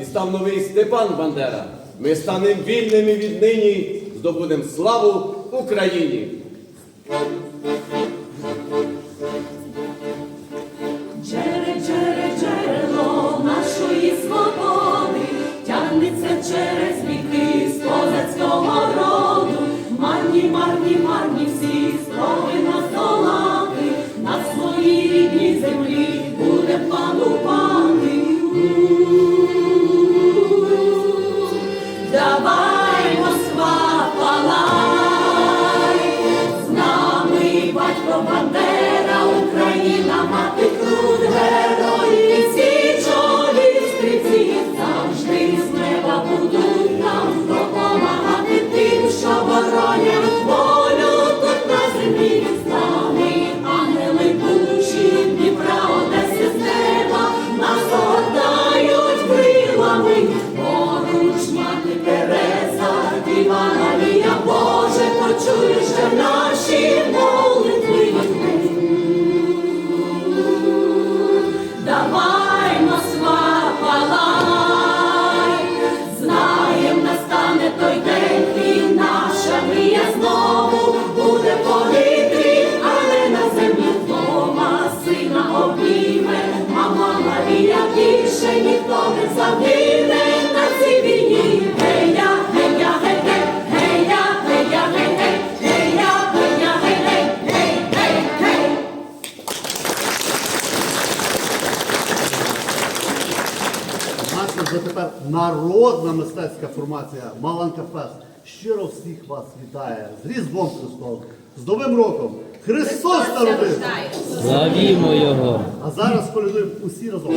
і став новий Степан Бандера. Ми станемо вільними віднині, здобудемо славу Україні. Джере, джере, джерело нашої свободи, тягнеться через віки з козацького роду. Марні, марні, марні всі спроби нас долати, на своїй рідній землі буде панувати. Народна мистецька формація Маланка Фест. Щиро всіх вас вітає з Різдвом Христовим, з Новим роком! Христос народився! Славімо Його! А зараз колядуємо усі разом.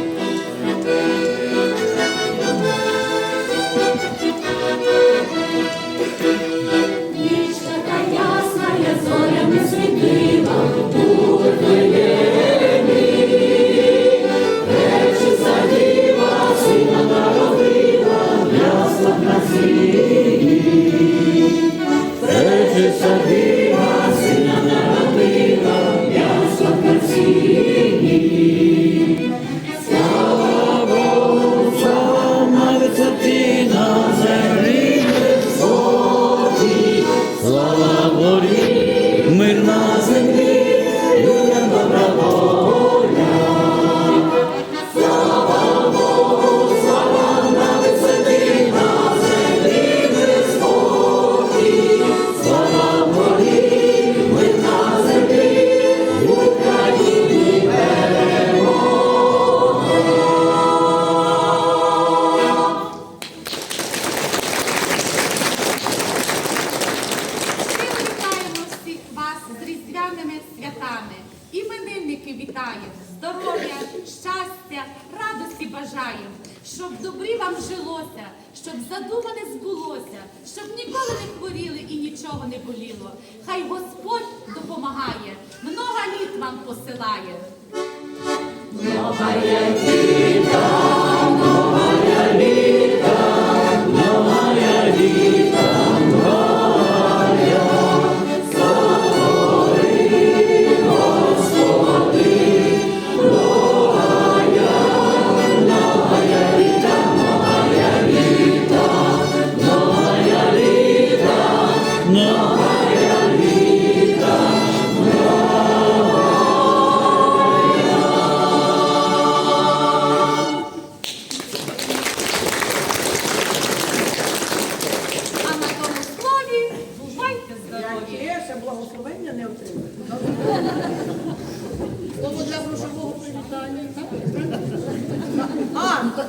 Щастя, радості бажаю, щоб добрі вам жилося, щоб задумане збулося, щоб ніколи не хворіли і нічого не боліло. Хай Господь допомагає, много літ вам посилає.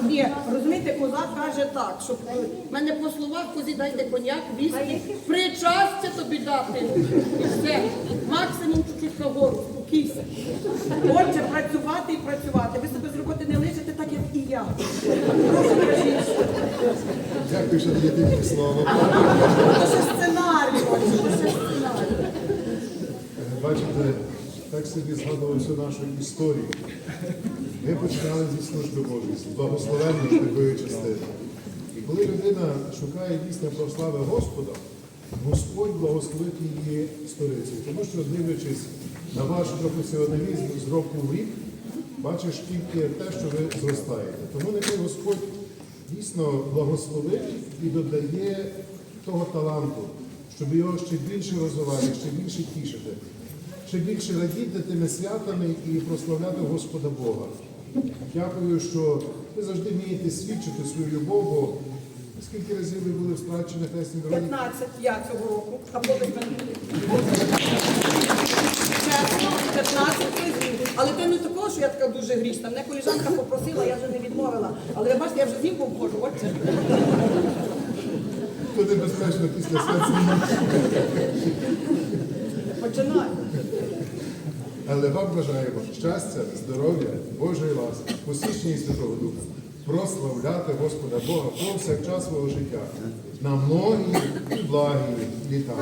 Ні, розумієте, козак каже так, щоб е, в мене по словах козі дайте коньяк, віскі, причастя тобі дати. І все. Максимум чуть-чуть нагору, спокійся. Отже, працювати і працювати. Ви себе з роботи не лишите, так як і я. Прошу, кажіть. Дякую, що даєте мені слово. Це ще сценарій, отже, це ще сценарій. Бачите, так собі згадував всю нашу історію. Ми починали зі служби Божої, благословенної такої частини. І коли людина шукає дійсно про слави Господа, Господь благословить її сторицею. Тому що, дивлячись на ваш професіоналізм з року в рік, бачиш тільки те, що ви зростаєте. Тому нехай Господь дійсно благословить і додає того таланту, щоб його ще більше розвивати, ще більше тішити, ще більше радіти тими святами і прославляти Господа Бога. Дякую, що ви завжди вмієте свідчити свою любов, бо скільки разів ви були в страчених Хресній дорогі? 15 я цього року, а потім 15 разів. Але це не такого, що я така дуже грішна. Мене коліжанка попросила, я вже не відмовила. Але ви бачите, я вже з віком ходжу, отже. То небезпечно після свят. Починаю. Але вам бажаємо щастя, здоров'я, Божої ласки, посічення і Святого Духа, прославляти Господа Бога повсякчас свого життя на многі і благі літа.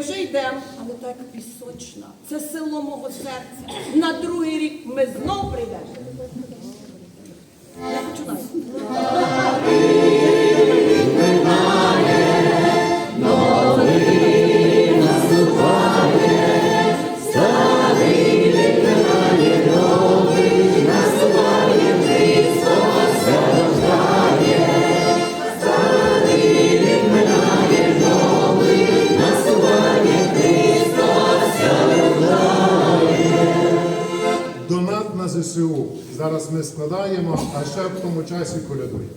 Вже йдемо, але так пісочна. Це село мого серця. На другий рік ми знов прийдемо. Я починаю. Зараз ми складаємо, а ще в тому часі колядуємо.